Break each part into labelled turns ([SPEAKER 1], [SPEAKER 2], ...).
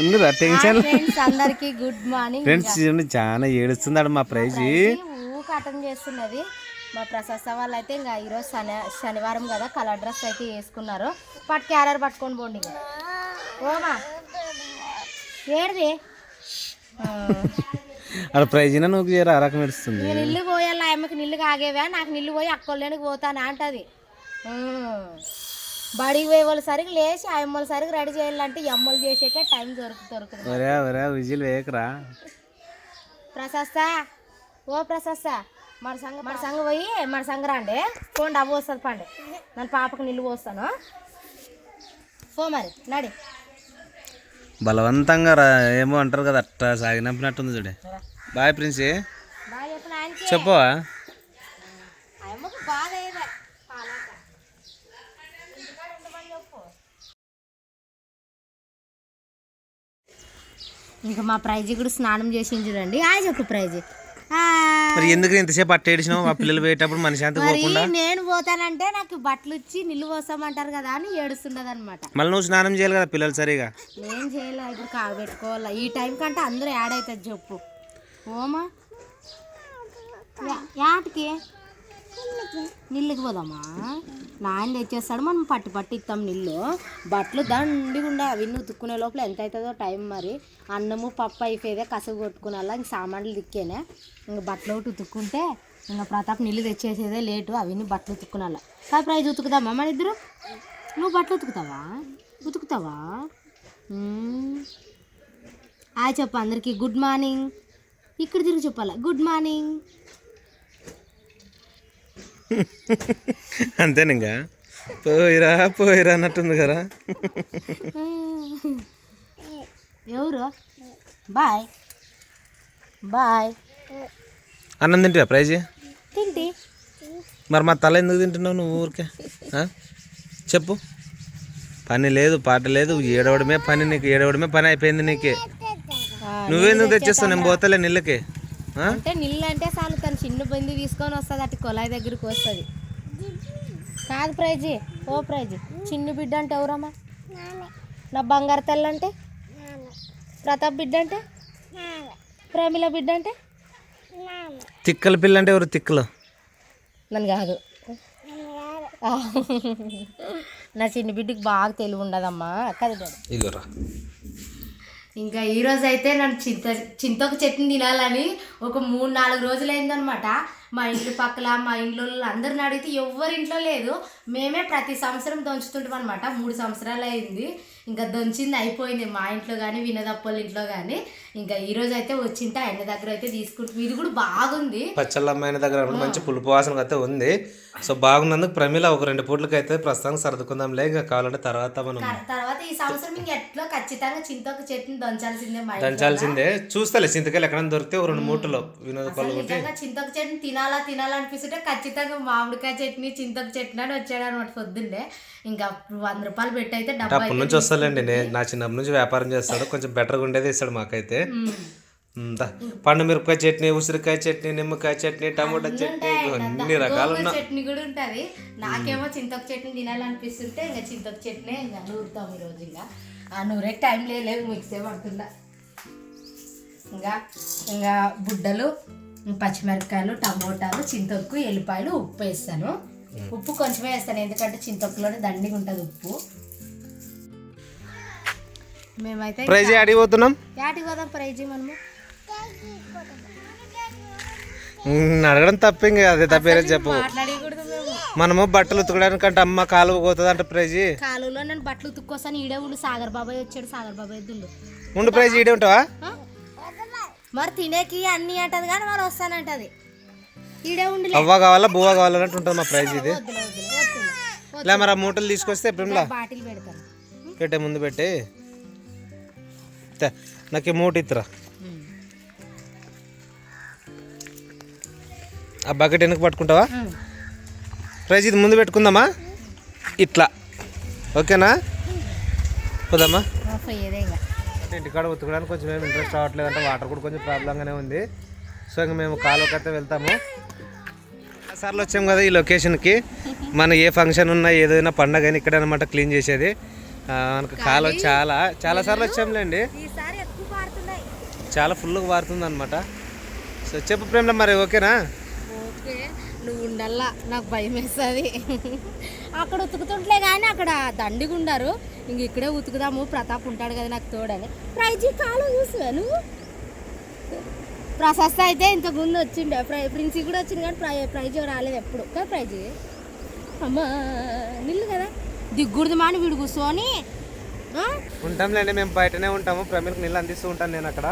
[SPEAKER 1] ఉందిరా tension
[SPEAKER 2] friends అందరికి good morning
[SPEAKER 1] friends చాలా ఏడుస్తున్నాడు మా ప్రైజ్.
[SPEAKER 2] ఊ కటం చేస్తున్నది. మా ప్రశస్త వాళ్ళు అయితే ఇంకా ఈరోజు శని శనివారం కదా కలర్ డ్రెస్ అయితే వేసుకున్నారు. పట్టు క్యారర్ పట్టుకొని పోండి ఓమా ఏడిది?
[SPEAKER 1] అక్కడ ప్రైజ్ నువ్వు చేయరా ఆ రకం ఏడుస్తుంది.
[SPEAKER 2] నేను ఇల్లు పోయాలి ఆమెకి నీళ్ళు కాగేవా? నాకు నీళ్ళు పోయి అక్కోళ్ళనికి పోతానా అంటది. బడికి పోయే వాళ్ళు సరిగ్గా లేచి అమ్మలు సరిగ్గా రెడీ చేయాలంటే ఈ అమ్మలు చేసేకే టైం దొరుకు దొరుకుతుంది.
[SPEAKER 1] ఒరే ఒరే విజిల్ వేయకరా.
[SPEAKER 2] ప్రశస్త ఓ ప్రశస్త. మన సంగ మన సంగ పోయి మన సంగ రాండి. పోండి అవ్వ వస్తుంది పండి. నన్ను పాపకు నీళ్ళు పోస్తాను. పో మరి నడి.
[SPEAKER 1] బలవంతంగా రా ఏమో అంటారు కదా అట్ట సాగినప్పుడు చూడే. బాయ్ ప్రిన్సీ. చెప్పవా
[SPEAKER 2] ఆ అమ్మకు బాగా అయ్యేదే పాలాక ఇంటికాడ ఉండమని చెప్పు ఇంకా మా ప్రైజ్ కూడా స్నానం చేసి చూడండి. ఆ చెప్పు ప్రైజ్.
[SPEAKER 1] మరి ఎందుకు ఇంతసేపు అట్ట ఏడిచినావు? ఆ పిల్లలు పోయేటప్పుడు మన శాంతి పోకుండా?
[SPEAKER 2] నేను పోతానంటే నాకు బట్టలు ఇచ్చి నిల్లు పోసామంటారు కదా అని ఏడుస్తున్నది అనమాట
[SPEAKER 1] మళ్ళీ నువ్వు స్నానం చేయాలి కదా పిల్లలు సరిగా?
[SPEAKER 2] నేను చేయలే? ఇప్పుడు కాబెట్టుకోవాలా ఈ టైం కంటే అందరూ యాడ్ అవుతుంది చెప్పు. ఓమా. యాటికి? నీళ్ళకి పోదామా? నాయన తెచ్చేస్తాడు మనం పట్టి పట్టి ఇస్తాం నీళ్ళు. బట్టలు దండిగా అవి ఉతుక్కునే లోపల ఎంత అవుతుందో టైం మరి. అన్నము పప్పు అయిపోయేదే కసుగు కొట్టుకునేలా ఇంక సామాన్లు దిక్కేనే ఇంక బట్టలు ఒకటి ఉతుక్కుంటే ఇంకా ప్రతాప్ నీళ్ళు తెచ్చేసేదే లేటు అవన్నీ బట్టలు ఉతుక్కునేలా. కాదు ప్రైజ్ ఉతుకుదామా మన ఇద్దరు? నువ్వు బట్టలు ఉతుకుతావా? ఉతుకుతావా? ఆ చెప్పు అందరికీ గుడ్ మార్నింగ్. ఇక్కడ తిరిగి చెప్పాలా? Good morning.
[SPEAKER 1] అంతేనా ఇంకా పోయిరా పోయిరా అన్నట్టుంది కదా.
[SPEAKER 2] ఎవరు? బాయ్. బాయ్.
[SPEAKER 1] అన్నం తింటివా ప్రైజ్?
[SPEAKER 2] తింటి.
[SPEAKER 1] మరి మా తల ఎందుకు తింటున్నావు నువ్వు ఊరికే? చెప్పు. పని లేదు పాట లేదు ఏడవడమే పని నీకు ఏడవడమే పని అయిపోయింది నీకే. నువ్వెందుకు తెచ్చేస్తావు? నేను పోతలే నీళ్ళకి?
[SPEAKER 2] అంటే నీళ్ళు అంటే చాలు తను చిన్న బంది తీసుకొని వస్తుంది అటు కొలాయి దగ్గరికి వస్తుంది. కాదు ప్రైజీ ఓ ప్రైజీ. చిన్న బిడ్డ అంటే ఎవరమ్మా? నా బంగారు తల్లి అంటే? ప్రతాప్ బిడ్డ అంటే? ప్రేమిల బిడ్డ అంటే?
[SPEAKER 1] తిక్కల పిల్ల అంటే ఎవరు తిక్కలు?
[SPEAKER 2] నన్ను కాదు. నా చిన్న బిడ్డకి బాగా తెలివి ఉండదమ్మా. కదా. ఇంకా ఈ రోజు అయితే నన్ను చింత చింతకు చట్నీ తినాలని ఒక మూడు నాలుగు రోజులు అయిందనమాట మా ఇంటి పక్కల మా ఇంట్లో అందరిని అడిగితే ఎవరి ఇంట్లో లేదు. మేమే ప్రతి సంవత్సరం దంచుతుంటాం అనమాట మూడు సంవత్సరాలు అయింది. ఇంకా దంచింది అయిపోయింది మా ఇంట్లో కానీ వినదప్పల ఇంట్లో కానీ ఇంకా ఈ రోజు అయితే వచ్చింటే ఆయన దగ్గర అయితే తీసుకుంటాం. ఇది కూడా బాగుంది.
[SPEAKER 1] పచ్చళ్ళమ్మాయిన దగ్గర మంచి పులుపు వాసన అయితే ఉంది. సో బాగున్నందుకు ప్రమిళ ఒక రెండు పూట్లకి అయితే ప్రస్తుతానికి సర్దుకుందాంలే. ఇంకా కావాలంటే తర్వాత మనం
[SPEAKER 2] తర్వాత ఈ సంవత్సరం ఇంక ఎట్లో ఖచ్చితంగా చింతకు చట్నీ దంచాల్సిందే.
[SPEAKER 1] దంచాల్సిందే. చూస్తలే చింతకాయలు ఎక్కడైనా దొరికితే ఓ రెండు మూటలు వినోద
[SPEAKER 2] నిజంగా చింతకు చట్నీ తినాలా తినాలా అనిపిస్తుంటే ఖచ్చితంగా మామిడికాయ చట్నీ చింతకు చట్నీ అని వచ్చాడు అనమాట పొద్దున్నే. ఇంకా వంద రూపాయలు పెట్టి అయితే డబ్బా
[SPEAKER 1] అప్పటి నుంచి వస్తాలేండి నేను నా చిన్నప్పటి నుంచి వ్యాపారం చేస్తాడు. కొంచెం బెటర్గా ఉండేది ఇస్తాడు మాకైతే. పండు మిరపకాయ చట్నీ ఉసిరికాయ చట్నీ నిమ్మకాయ చట్నీ టమోటా చట్నీ అన్ని రకాలు
[SPEAKER 2] చట్నీ కూడా ఉంటది. నాకేమో చింతకు చట్నీ తినాలనిపిస్తుంటే ఇంకా చింతకు చట్నీ ఇంకా నూరుతాం ఈరోజు ఇంకా. ఆ నూరే టైం లేదు మిక్సే పడుతుందా. ఇంకా ఇంకా బుడ్డలు పచ్చిమిరపకాయలు టమోటాలు చింతొక్కు ఎల్లిపాయలు ఉప్పు వేస్తాను. ఉప్పు కొంచెమే వేస్తాను ఎందుకంటే చింతొక్కులోనే దండిగా ఉంటుంది ఉప్పు. మేమైతే
[SPEAKER 1] ప్రైజ్ అడిగిపోతున్నాం
[SPEAKER 2] యాటికి పోదాం ప్రైజ్ మనము?
[SPEAKER 1] అడగడం తప్ప ఇంకా అదే తప్పేరే చెప్పు. మనము బట్టలు ఉతకడానికి అంటే అమ్మ కాలువ పోతుంది అంటే ప్రైజ్.
[SPEAKER 2] కాలువలో నేను బట్టలు ఉతుక్కోసాను ఈడే ఉండు సాగర్ బాబాయ్ వచ్చాడు సాగర్ బాబాయ్ ఎద్దుండు
[SPEAKER 1] ఉండు ప్రైజ్ ఈడే ఉంటావా?
[SPEAKER 2] మరి తినేకి అన్ని అంటది కానీ మరి వస్తానంటది. ఈడే ఉండి
[SPEAKER 1] అవ్వ కావాలా బువ్వ కావాలన్నట్టు ఉంటుంది మా ప్రైజ్ ఇది. ఇలా మరి ఆ మూటలు తీసుకొస్తే ఎప్పుడులా
[SPEAKER 2] బాటిల్ పెడతాను.
[SPEAKER 1] పెట్టే ముందు పెట్టి. నాకు ఈ మూట ఇత్తరా. ఆ బకెట్ వెనక పట్టుకుంటావా? ప్రైజ్ ఇది ముందు పెట్టుకుందామా? ఇట్లా. ఓకేనా? పోదామా? అంటే ఇంటికాడ ఉతకడానికి కొంచెం ఏమి ఇంట్రెస్ట్ రావట్లేదు అంటే వాటర్ కూడా కొంచెం ప్రాబ్లంగానే ఉంది. సో ఇంక మేము కాలువకి అయితే వెళ్తాము. సార్లు వచ్చాము కదా ఈ లొకేషన్కి మన ఏ ఫంక్షన్ ఉన్నా ఏదైనా పండగ అయినా ఇక్కడ అనమాట క్లీన్ చేసేది. మనకు కాలు చాలా చాలా సార్లు వచ్చాంలేండి. చాలా ఫుల్గా పారుతుంది అనమాట సో చెప్పు ప్రేమలో మరి ఓకేనా?
[SPEAKER 2] ఓకే నువ్వు ఉండల్లా నాకు భయం వేస్తుంది అక్కడ ఉతుకుతుంటలే కానీ అక్కడ దండిగా ఉండారు ఇంక ఇక్కడే ఉతుకుదాము ప్రతాప్ ఉంటాడు కదా నాకు తోడని. ప్రైజ్ కాలు చూసావా నువ్వు? ప్రశస్త అయితే ఇంతకు ముందు వచ్చిండే. ప్రై ప్రిన్సీ కూడా వచ్చింది కానీ ప్రై ప్రైజ్ రాలేదు ఎప్పుడు. కదా ప్రైజ్? అమ్మా నిల్లు కదా. దిగ్గుడిది మాని వీడు కూర్చొని?
[SPEAKER 1] ఉంటాంలేండి మేము బయటనే ఉంటాము. ప్రమిలకు నీళ్ళు అందిస్తూ ఉంటాను నేను అక్కడ.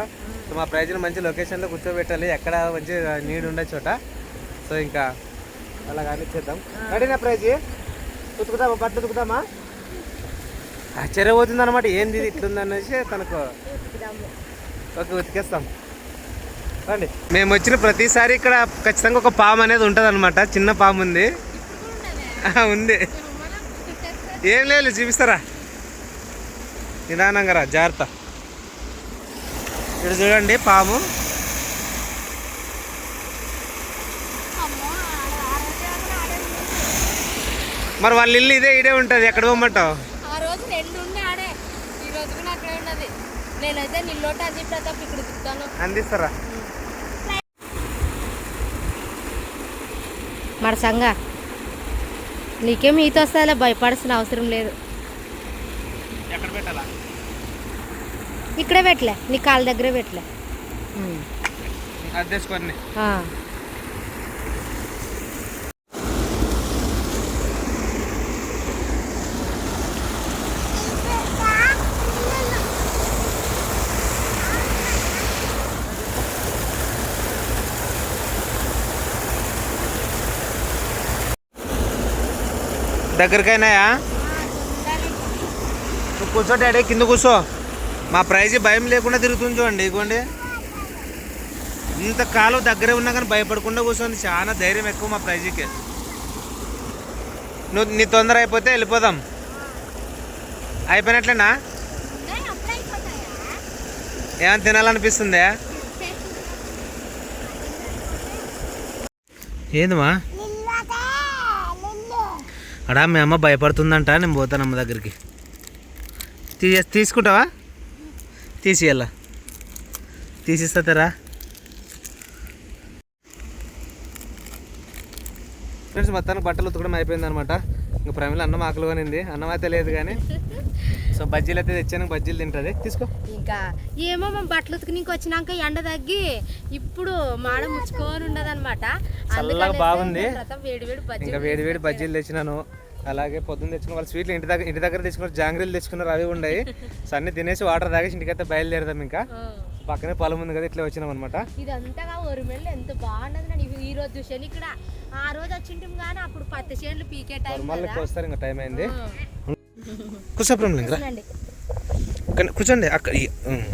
[SPEAKER 1] సో మా ప్రైజ్ని మంచి లొకేషన్లో కూర్చోబెట్టాలి. ఎక్కడ మంచి నీడు ఉండే చోట. సో ఇంకా అలా కానీ చేద్దాం. రెడీనా ప్రైజ్? ఉతుకుతామా బట్టలు ఉతుకుతామా ఆశ్చర్య పోతుంది అనమాట ఏంది ఇది? ఇట్లుంది అనేసి తనకు ఓకే ఉతికేస్తాం. రండి. మేము వచ్చిన ప్రతిసారి ఇక్కడ ఖచ్చితంగా ఒక పాము అనేది ఉంటుంది చిన్న పాము ఉంది. ఉంది. ఏం లేదు చూపిస్తారా? నిదానంగా రా జాగ్రత్త. ఇక్కడ చూడండి పాము. మరి వాళ్ళ ఇల్లు ఇదే ఇదే ఉంటుంది. ఎక్కడ పోమంటావు
[SPEAKER 2] ఆ రోజు రెండు ఉండే ఆడే. ఈ రోజు కూడా అక్కడే ఉన్నది. నేనైతే నిల్లోట అజీ ప్రతాప్ ఇక్కడ
[SPEAKER 1] అందిస్తారా?
[SPEAKER 2] మరి సంగ నీకేం ఈత వస్తుందిలే భయపడాల్సిన అవసరం లేదు.
[SPEAKER 1] ఎక్కడ పెట్టాలా?
[SPEAKER 2] ఇక్కడే పెట్టలే. నీ కాళ్ళ దగ్గరే పెట్టలే.
[SPEAKER 1] దగ్గరికైనాయా? నువ్వు కూర్చో డాడీ కింద కూర్చో. మా ప్రైజ్ భయం లేకుండా తిరుగుతుంది చూడండి ఇదిగోండి. ఇంత కాలం దగ్గరే ఉన్నా కానీ భయపడకుండా కూర్చొని చాలా ధైర్యం ఎక్కువ మా ప్రైజ్కి. నువ్వు నీ తొందర అయిపోతే వెళ్ళిపోదాం. అయిపోయినట్లేనా? ఏమైనా తినాలనిపిస్తుందా? ఏందమ్మా? అడా మీ అమ్మ భయపడుతుందంట నేను పోతాను అమ్మ దగ్గరికి. తీసే తీసుకుంటావా? తీసియాల తీసిస్తారా ఫ్రెండ్స్ మొత్తానికి బట్టలు ఉతకడం అయిపోయింది అనమాట ఇంకా ప్రమిళ అన్నం ఆకలి కొనింది. అన్నం అయితే లేదు కానీ. సో బజ్జీలు అయితే తెచ్చాను బజ్జీలు తింటుంది. తీసుకో.
[SPEAKER 2] ఇంకా ఏమో మేము బట్టలు ఉతికి వచ్చినాక ఎండ తగ్గి ఇప్పుడు మాడ ముచ్చుకొని ఉండదు అనమాట
[SPEAKER 1] చల్లగా బాగుంది.
[SPEAKER 2] వేడి వేడి బజ్జీ
[SPEAKER 1] ఇంకా వేడి వేడి బజ్జీలు తెచ్చినాను. అలాగే పొద్దున్న తెచ్చుకున్న వాళ్ళు స్వీట్లు ఇంటి దగ్గర ఇంటి దగ్గర తెచ్చుకున్నారు జాంగ్రీలు తెచ్చుకున్నారు అవి ఉన్నాయి సో అన్ని తినేసి వాటర్ తాగేసి ఇంటికైతే బయలుదేరదాం ఇంకా. పక్కనే పొలం ఉంది కదా ఇట్లా వచ్చినాం అనమాట
[SPEAKER 2] ఇదంతగా ఒరిమెల్లు ఎంత బాగున్నది ఈ రోజు చూసాను ఇక్కడ ఆ రోజు వచ్చింటాం కానీ అప్పుడు పత్తి చేనులు పీకే టైం
[SPEAKER 1] మళ్ళీ వస్తారు ఇంకా టైం అయింది?
[SPEAKER 2] ఆ.
[SPEAKER 1] కూర్చో ప్రమిళ ఇంకా
[SPEAKER 2] చూడండి.
[SPEAKER 1] అక్కడ కూర్చోండి అక్కడ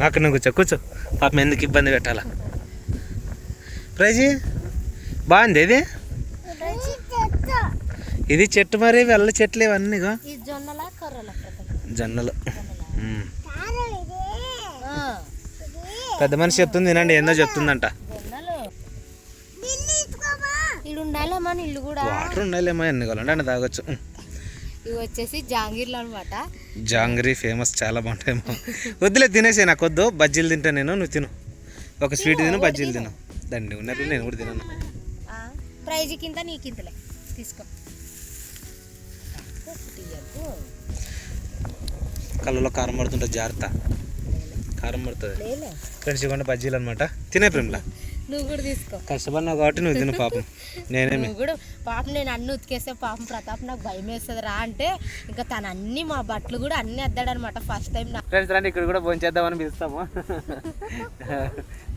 [SPEAKER 1] అక్కడ కూర్చో కూర్చో. పాపం ఎందుకు ఇబ్బంది పెట్టాలా? ప్రైజీ బాగుంది ఇది? ఇది చెట్టు మరి వెళ్ళ చెట్లు ఇవన్నీ
[SPEAKER 2] జొన్నల.
[SPEAKER 1] పెద్ద మనిషి చెప్తుంది తినండి ఏందో చెప్తుందంట. వాటర్ ఉండాలేమో ఎన్ని కావాలంటే అన్ని తాగొచ్చు.
[SPEAKER 2] ఇవి వచ్చేసి జాంగీర్లు అనమాట
[SPEAKER 1] జాంగ్రీ ఫేమస్ చాలా బాగుంటాయేమో. వద్దులే తినేసే నాకు వద్దు. బజ్జీలు తింటా నేను నువ్వు తిను. ఒక స్వీట్ తిను బజ్జీలు తిను. దండి ఉన్నప్పుడు నేను కూడా తినను.
[SPEAKER 2] ప్రైజ్ కింద నీకింతలే. తీసుకో.
[SPEAKER 1] కళ్ళలో కారం పడుతుంటే జాగ్రత్త. కారం పడుతుంది. ఫ్రెండ్స్ ఇవ్వండి బజ్జీలు అనమాట తినే ప్రేమలా?
[SPEAKER 2] నువ్వు కూడా తీసుకో.
[SPEAKER 1] కష్టపడినావు కాబట్టి నువ్వు తిను పాపం. నేనేమి
[SPEAKER 2] నువ్వు కూడా పాపం నేను అన్ని ఉతికేస్తే పాపం ప్రతాప్ నాకు భయం వేస్తుంది. రా అంటే ఇంకా తను అన్ని మా బట్టలు కూడా అన్ని అద్దాడనమాట ఫస్ట్ టైం నా
[SPEAKER 1] ఫ్రెండ్స్ రండి ఇక్కడ కూడా భోజనం చేద్దామని పిలుస్తాము.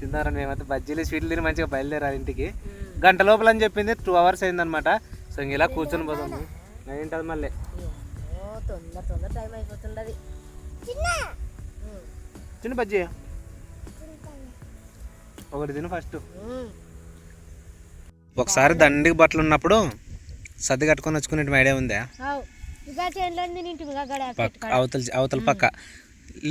[SPEAKER 1] తిందారని మేమైతే బజ్జీలు స్వీట్లు తిని మంచిగా బయలుదేరాలి ఇంటికి. గంట లోపల అని చెప్పింది టూ అవర్స్ అయిందనమాట సో ఇలా కూర్చొని పోదాము ఏంటది మళ్ళీ?
[SPEAKER 2] ఓ తొందర తొందర టైం అయిపోతుండది
[SPEAKER 1] చిన్న బజ్జీ. ఒకటి తిను ఫస్ట్ ఒకసారి దండికి బట్టలు ఉన్నప్పుడు సర్ది కట్టుకొని వచ్చుకునే ఐడియా ఉందా? అవతల అవతల పక్క.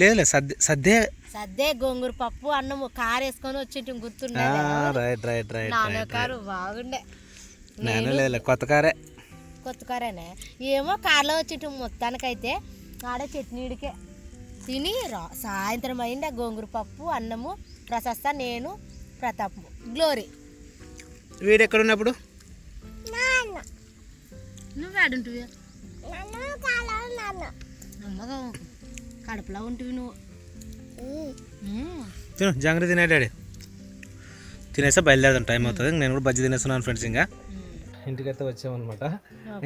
[SPEAKER 1] లేదులే సద్ది సద్దే
[SPEAKER 2] సద్దే గోంగూర పప్పు అన్నము కారు వేసుకొని వచ్చింటి గుర్తుండే
[SPEAKER 1] రైట్ రైట్ రైట్
[SPEAKER 2] కారు బాగుండే.
[SPEAKER 1] నేను లేదులే కొత్త కారే.
[SPEAKER 2] కొత్త కారేనే ఏమో కార్లో వచ్చింటు మొత్తానికైతే ఆడే చట్నీడికే. తిని రా. సాయంత్రం అయింది ఆ గోంగూర పప్పు అన్నము ప్రశస్త నేను ప్రతాప్ గ్లోరీ.
[SPEAKER 1] వీడు ఎక్కడ ఉన్నప్పుడు
[SPEAKER 2] నువ్వు ఆడుంటివి? అమ్మగా కడుపులో ఉంటివి నువ్వు.
[SPEAKER 1] తిను జాగ్రత్త తినే డాడీ తినేసా బయలుదేరదాం టైం అవుతుంది. నేను కూడా బజ్జి తినేస్తున్నాను ఫ్రెండ్స్ ఇంకా. ఇంటికైతే వచ్చామన్నమాట.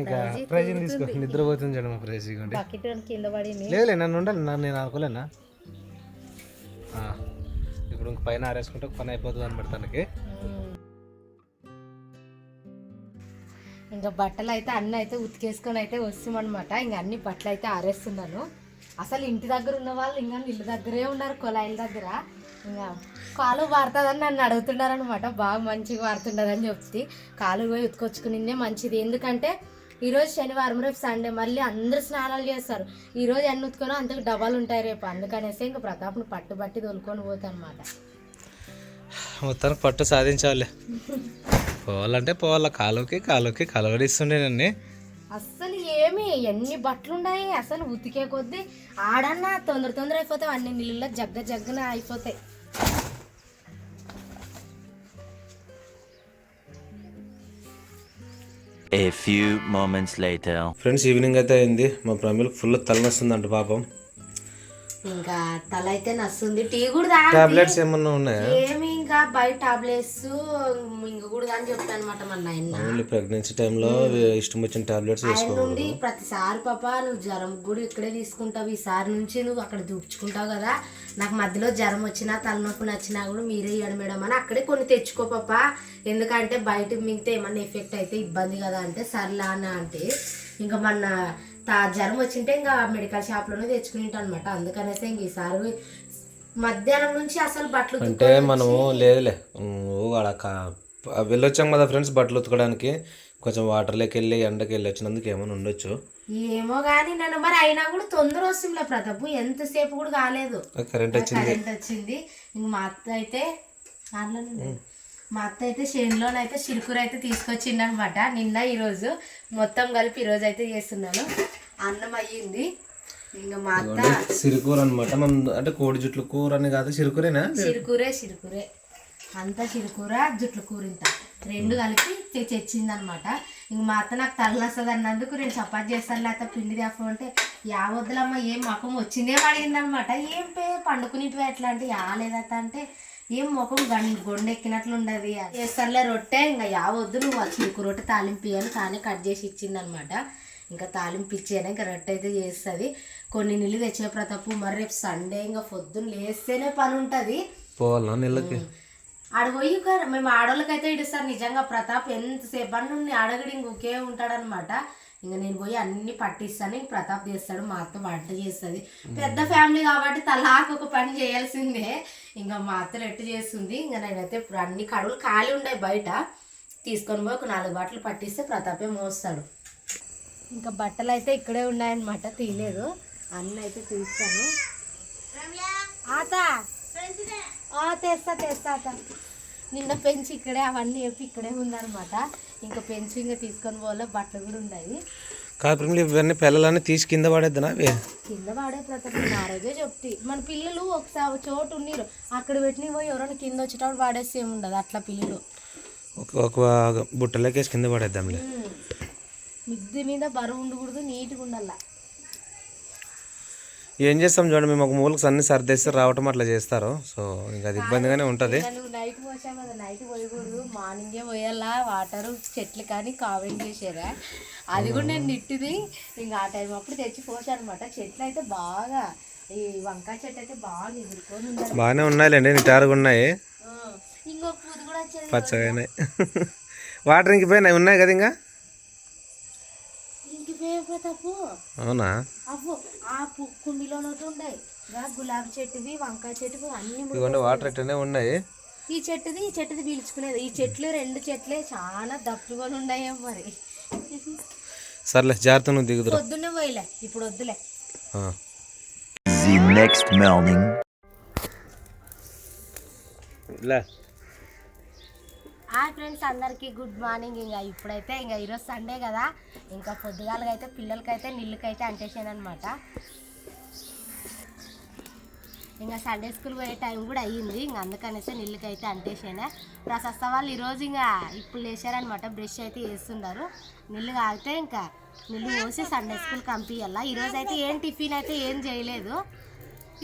[SPEAKER 1] ఇంకా ప్రైజ్ తీసుకో నిద్రపోతుంది చూడండి మా ప్రైజ్ ఇవ్వండి లేదులే నన్ను ఉండాలి నన్ను నేను అనుకోలేనా ఇప్పుడు ఇంక పైన ఆరేసుకుంటే పని అయిపోతుంది అనమాట తనకి.
[SPEAKER 2] ఇంకా బట్టలు అయితే అన్నీ అయితే ఉతికేసుకొని అయితే వస్తామన్నమాట. ఇంకా అన్ని బట్టలు అయితే ఆరేస్తున్నాను. అసలు ఇంటి దగ్గర ఉన్న వాళ్ళు ఇంకా ఇల్లు దగ్గరే ఉన్నారు కొలాయిల దగ్గర. ఇంకా కాలు వారుతుందని నన్ను అడుగుతున్నారు అనమాట బాగా మంచిగా వారుతుండదని చెప్తే. కాలు పోయి ఉతుకొచ్చుకునిందే మంచిది. ఎందుకంటే ఈరోజు శనివారం రేపు సండే. మళ్ళీ అందరూ స్నానాలు చేస్తారు. ఈరోజు ఎన్ని ఉతుకునో అంతకు డబ్బాలు ఉంటాయి రేపు. అందుకనేసి ఇంకా ప్రతాప్ను పట్టు బట్టి తోలుకొని పోతాను అనమాట
[SPEAKER 1] మొత్తానికి పట్టు సాధించాలి. పోవాలంటే పోవాలా. కాలుకి కాలుకి కలవడిస్తుండే నన్ను.
[SPEAKER 2] అస్సలు ఏమి ఎన్ని బట్టలు ఉన్నాయి అసలు ఉతికే కొద్దీ ఆడన్నా తొందర తొందర అయిపోతాయి. అన్ని నీళ్ళలో జగ్గ జగ్గన అయిపోతాయి.
[SPEAKER 3] A few moments later.
[SPEAKER 1] Friends evening అయితే అయింది. మా ప్రమిళకి ఫుల్ తలనొస్తుందంట పాపం.
[SPEAKER 2] ఇంకా తల అయితే నస్తుంది. టీ కూడా
[SPEAKER 1] టాబ్లెట్స్ ఏమన్నా ఉన్నాయా?
[SPEAKER 2] ఏమి ఇంకా బయట టాబ్లెట్స్ ఇంక కూడా అని చెప్తాను అనమాట మన
[SPEAKER 1] ఓన్లీ ప్రెగ్నెన్సీ టైంలో ఇష్టం వచ్చిన టాబ్లెట్స్
[SPEAKER 2] ఆయన నుండి ప్రతిసారి పాప నువ్వు జ్వరం కూడా ఇక్కడే తీసుకుంటావు. ఈసారి నుంచి నువ్వు అక్కడ దూపుచుకుంటావు కదా. నాకు మధ్యలో జ్వరం వచ్చినా తలనొప్పి నచ్చినా కూడా మీరే ఇవ్వండి మేడం అని అక్కడే కొన్ని తెచ్చుకో పాప. ఎందుకంటే బయట మిగితే ఏమన్నా ఎఫెక్ట్ అయితే ఇబ్బంది కదా అంటే సర్లా అని అంటే. ఇంకా మన తా జ్వరం వచ్చింటే ఇంకా మెడికల్ షాప్లోనే తెచ్చుకుని అనమాట అందుకనేసి ఇంక ఈసారి మధ్యాహ్నం నుంచి అసలు బట్టలు
[SPEAKER 1] అంటే మనము లేదులే. కా- వెళ్ళొచ్చాం కదా ఫ్రెండ్స్ బట్టలు ఉతకడానికి. కొంచెం వాటర్లోకి వెళ్ళి ఎండకి వెళ్ళి వచ్చినందుకు ఏమైనా ఉండొచ్చు.
[SPEAKER 2] ఏమో కానీ నన్ను మరి అయినా కూడా తొందర వస్తుందిలే ప్రతాపు. ఎంతసేపు కూడా కాలేదు.
[SPEAKER 1] కరెంట్ వచ్చింది.
[SPEAKER 2] కరెంట్ వచ్చింది. ఇంక మా అత్త అయితే. మా అత్త అయితే చేనులోనైతే చిరుకూర అయితే తీసుకొచ్చింది అనమాట నిన్న ఈరోజు మొత్తం కలిపి ఈరోజు అయితే చేస్తున్నాను. అన్నం అయ్యింది. ఇంకా మా అత్త
[SPEAKER 1] సిరికూర అనమాట మనం అంటే కోడి జుట్లు కూర అని కాదు సిరికూరేనా?
[SPEAKER 2] చిరుకూరే చిరుకూరే అంతా చిరుకూర జుట్ల కూర ఇంత. రెండు కలిపి తెచ్చిందనమాట. ఇంక మా అత్త నాకు తలనొస్తుంది అన్నందుకు నేను చపాతి చేస్తాను లేకపోతే పిండి తేప అంటే యా వద్దులమ్మ ఏం ముఖం వచ్చిందేమో అడిగిందనమాట. ఏం పే పండుకునేటివి ఎట్లా అంటే యా లేదట అంటే ఏం ముఖం గొండెక్కినట్లు ఉండదు చేస్తానులే రొట్టె ఇంకా యా వద్దు నువ్వు చిరుకు రొట్టె తాలింపు అని తానే కట్ చేసి ఇచ్చిందనమాట. ఇంకా తాలింపు ఇచ్చేనా ఇంకా రొట్టె అయితే చేస్తుంది. కొన్ని నీళ్ళు తెచ్చే ప్రతాపు మరి రేపు సండే ఇంకా పొద్దున్న లేస్తేనే పని ఉంటుంది.
[SPEAKER 1] పోవాలా నీళ్ళకి?
[SPEAKER 2] ఆడ పోయి మేము ఆడోళ్ళకైతే ఇడుస్తారు నిజంగా ప్రతాప్ ఎంతసేపు నుండి అడగడు ఇంక ఒకే ఉంటాడనమాట ఇంకా నేను పోయి అన్ని పట్టిస్తాను ఇంక ప్రతాప్ చేస్తాడు మా అత్త వంట చేస్తుంది. పెద్ద ఫ్యామిలీ కాబట్టి తలాకు ఒక పని చేయాల్సిందే. ఇంకా మా అత్త రెట్టు చేస్తుంది. ఇంకా నేనైతే ఇప్పుడు అన్ని కడువులు ఖాళీ ఉన్నాయి బయట. తీసుకొని పోయి ఒక నాలుగు బట్టలు పట్టిస్తే ప్రతాపే మోస్తాడు. ఇంకా బట్టలు అయితే ఇక్కడే ఉన్నాయన్నమాట తీయలేదు. అన్నీ అయితే తీస్తాను ఆత! ఆ, తెస్తా తెస్తా అత నిన్న పెంచి ఇక్కడే అవన్నీ చెప్పి ఇక్కడే ఉందన్నమాట. ఇంకా పెంచి ఇంకా తీసుకొని పోలే బట్టలు కూడా ఉన్నాయి.
[SPEAKER 1] కాదు ప్రేమలు ఇవన్నీ పిల్లలన్నీ తీసి కింద పడేద్దునా? అవి
[SPEAKER 2] కింద వాడే ప్రతాప్ నేను ఆ రోజే చెప్తి. మన పిల్లలు ఒకసారి ఒక చోటు ఉన్నారు. అక్కడ పెట్టిన పోయి ఎవరైనా కింద వచ్చేటప్పుడు వాడేస్తే ఏముండదు. అట్లా పిల్లలు.
[SPEAKER 1] ఒక ఒక బుట్టలోకి వేసి కింద పడేద్దాంలే.
[SPEAKER 2] మిద్ది మీద బరువు ఉండకూడదు నీట్గా ఉండాల.
[SPEAKER 1] ఏం చేస్తాం చూడండి మేము ఒక మూలకు అన్ని సర్దేస్తే రావటం అట్లా చేస్తారు. సో ఇంకా అది ఇబ్బందిగానే ఉంటుంది.
[SPEAKER 2] నైట్ పోసావు కదా నైట్ పోయకూడదు. మార్నింగే పోయాలా వాటర్ చెట్లు కానీ కామెంట్ చేసేదా? అది కూడా నేను నిట్టిది ఇంకా ఆ టైం అప్పుడు తెచ్చి పోసాను అనమాట చెట్లు అయితే బాగా ఈ వంకాయ చెట్టు అయితే బాగా ఎదుర్కొని
[SPEAKER 1] బాగానే ఉన్నాయిలేండి నిటారుగా ఉన్నాయి.
[SPEAKER 2] ఇంకొక పూది కూడా వచ్చేది
[SPEAKER 1] పచ్చగానే వాటర్ ఇంకిపోయినాయి ఉన్నాయి కదా ఇంకా?
[SPEAKER 2] తప్పు
[SPEAKER 1] అవునా?
[SPEAKER 2] ఆ ఉన్నాయి గులాబీ చెట్టువి వంకాయ చెట్టువి అన్ని
[SPEAKER 1] వాటర్ ఇట్టనే ఉన్నాయి?
[SPEAKER 2] ఈ చెట్టుది ఈ చెట్టుది పీల్చుకునేది. ఈ చెట్లు రెండు చెట్లే చాలా దప్పుకొని ఉన్నాయేమో మరి.
[SPEAKER 1] సర్లే జాగ్రత్త నువ్వు దిగుదురా.
[SPEAKER 2] పొద్దున్నే పోయిలే ఇప్పుడు వద్దులే.
[SPEAKER 3] next morning.
[SPEAKER 1] లే.
[SPEAKER 2] హాయ్ ఫ్రెండ్స్ అందరికీ గుడ్ మార్నింగ్. ఇంకా ఇప్పుడైతే ఇంకా ఈరోజు సండే కదా. ఇంకా పొద్దుగాలకైతే పిల్లలకైతే నీళ్ళకైతే అంటేసాను అనమాట ఇంకా సండే స్కూల్ పోయే టైం కూడా అయ్యింది. ఇంకా అందుకనేసి నీళ్ళకైతే అయితే అంటేసానే. ప్రశస్త వాళ్ళు ఈరోజు ఇంకా ఇప్పుడు లేచారనమాట బ్రష్ అయితే వేస్తున్నారు. నీళ్ళు కాగితే ఇంకా నీళ్ళు పోసి సండే స్కూల్ పంపించాల ఈరోజు అయితే ఏం టిఫిన్ అయితే ఏం చేయలేదు.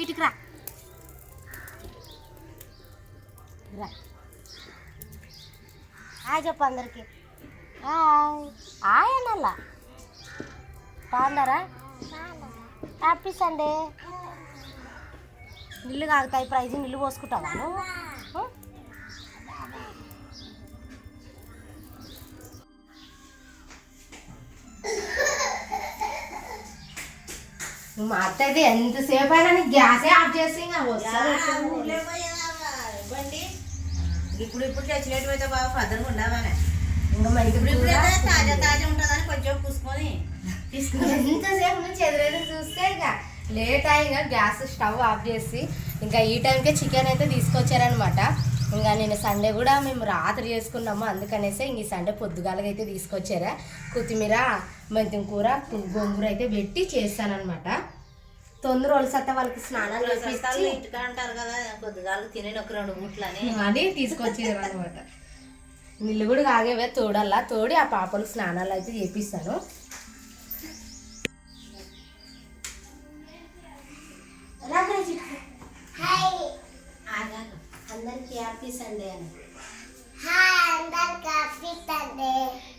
[SPEAKER 2] ఇటుకురా రా. హాయ్ చెప్పు అందరికి. హాయ్. హాయ్ బాగున్నారా? Happy Sunday. నీళ్ళు కాగుతాయి ప్రైజ్ నీళ్ళు పోసుకుంటావా నువ్వు? మా అత్త అయితే ఎంతసేపు అయినా గ్యాసే ఆఫ్ చేసి ఇంకా వస్తారు
[SPEAKER 4] బండి ఇప్పుడు ఇప్పుడు తెచ్చినట్టు అయితే బాగా భద్రంగా ఉండవానే.
[SPEAKER 2] ఇంకా మనకి
[SPEAKER 4] ఇప్పుడు ఇప్పుడు తాజా తాజా ఉంటుందని కొంచెం పూసుకొని
[SPEAKER 2] ఎంతసేపు నుంచి ఎదురెదురు చూస్తే ఇక లేట్ అయ్యి ఇంకా గ్యాస్ స్టవ్ ఆఫ్ చేసి ఇంకా ఈ టైంకే చికెన్ అయితే తీసుకొచ్చారనమాట ఇంకా నేను సండే కూడా మేము రాత్రి చేసుకున్నాము. అందుకనేసి ఇంక ఈ సండే పొద్దుగాలగా అయితే తీసుకొచ్చారా. కొత్తిమీర మెంతం కూర గోంగూర అయితే పెట్టి తొందర వలసత్త వాళ్ళకి స్నానాలు చేపించి
[SPEAKER 4] ఇంటికా అంటారు కదా కొద్దిగా తినే ఒక రెండు ముట్లని
[SPEAKER 2] అని. తీసుకొచ్చారు అనమాట నీళ్ళు కూడా కాగేవే తోడల్లా తోడి ఆ పాపలకు స్నానాలు అయితే చేపిస్తాను అందరికి హ్యాపీ సండే అని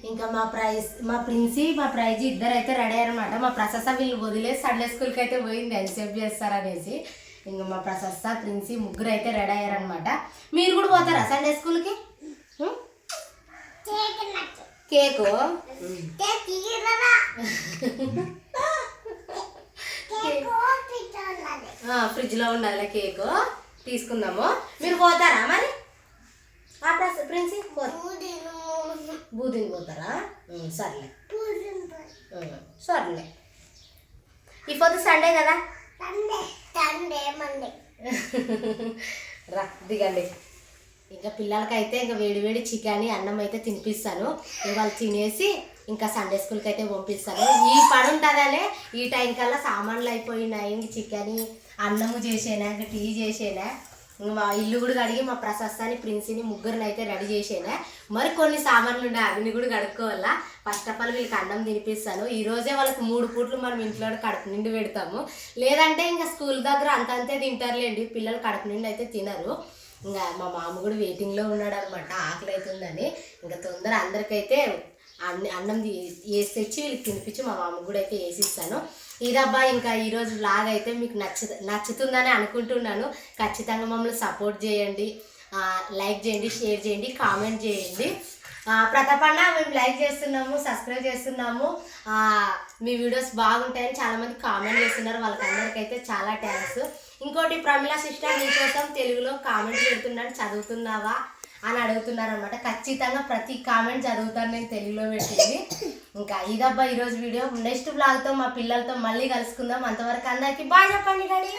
[SPEAKER 2] ఇంకా మా ప్రైజ్ మా ప్రిన్సి మా ప్రైజ్ ఇద్దరు అయితే రెడీ అయ్యారనమాట మా ప్రశస్త వీళ్ళు వదిలేసి సండే స్కూల్కి అయితే పోయింది ఎంతసేపు చేస్తారనేసి. ఇంకా మా ప్రశస్త ప్రిన్సి ముగ్గురు అయితే రెడీ అయ్యారనమాట మీరు కూడా పోతారా సండే స్కూల్కి? కేకు ఫ్రిడ్జ్లో ఉండాలి కేకు. తీసుకుందాము. మీరు పోతారా మరి? ఆ ప్రశ- ప్రిన్సి బూదిని పోతారా? సర్లే. సర్లే. ఈ పొద్దు సండే కదా? రా దిగండి. ఇంకా పిల్లలకైతే ఇంకా వేడి వేడి చికెన్ అన్నం అయితే తినిపిస్తాను. ఇవాళ తినేసి ఇంకా సండే స్కూల్కి అయితే పంపిస్తాను. ఈ పని ఉంటుందనే ఈ టైం కల్లా సామాన్లు అయిపోయినాయి. ఇంక చికెన్ అన్నము చేసేనా ఇంకా టీ చేసేనా? మా ఇల్లు కూడా కడిగి మా ప్రశస్తాన్ని ప్రిన్సిని ముగ్గురిని అయితే రెడీ చేసేనా. మరి కొన్ని సామాన్లు ఉన్నాయి అవిని కూడా కడుక్కోవాలా. ఫస్ట్ ఆఫ్ ఆల్ వీళ్ళకి అన్నం తినిపిస్తాను. ఈ రోజే వాళ్ళకి మూడు పూట్లు మనం ఇంట్లో కడుపు నిండి పెడతాము. లేదంటే ఇంకా స్కూల్ దగ్గర అంతంతే తింటారులేండి. పిల్లలు కడుపు నిండి అయితే తినరు. ఇంకా మా మామ కూడా వెయిటింగ్లో ఉన్నాడు అనమాట ఆకలి అవుతుందని. ఇంకా తొందర అందరికైతే అన్ని అన్నం తీ- వేసి తెచ్చి వీళ్ళకి తినిపించి మా మామ కూడా అయితే వేసిస్తాను. ఇదబ్బా ఇంకా ఈరోజు బ్లాగ్ అయితే మీకు నచ్చు నచ్చుతుందని అనుకుంటున్నాను. ఖచ్చితంగా మమ్మల్ని సపోర్ట్ చేయండి. లైక్ చేయండి షేర్ చేయండి కామెంట్ చేయండి. ప్రతాపన్న మేము లైక్ చేస్తున్నాము సబ్స్క్రైబ్ చేస్తున్నాము. మీ వీడియోస్ బాగుంటాయని చాలామంది కామెంట్ చేస్తున్నారు. వాళ్ళకి అందరికైతే చాలా థ్యాంక్స్ ఇంకోటి ప్రమిళ సిస్టర్ నీకోసం తెలుగులో కామెంట్ పెడుతున్నాను. చదువుతున్నావా? అని అడుగుతున్నారు అనమాట ఖచ్చితంగా ప్రతి కామెంట్ చదువుతాను నేను తెలుగులో పెట్టింది. ఇంకా ఇదబ్బా ఈరోజు వీడియో. నెక్స్ట్ బ్లాగ్తో మా పిల్లలతో మళ్ళీ కలుసుకుందాం. అంతవరకు అందరికీ బాగా చెప్పండి డాడీ.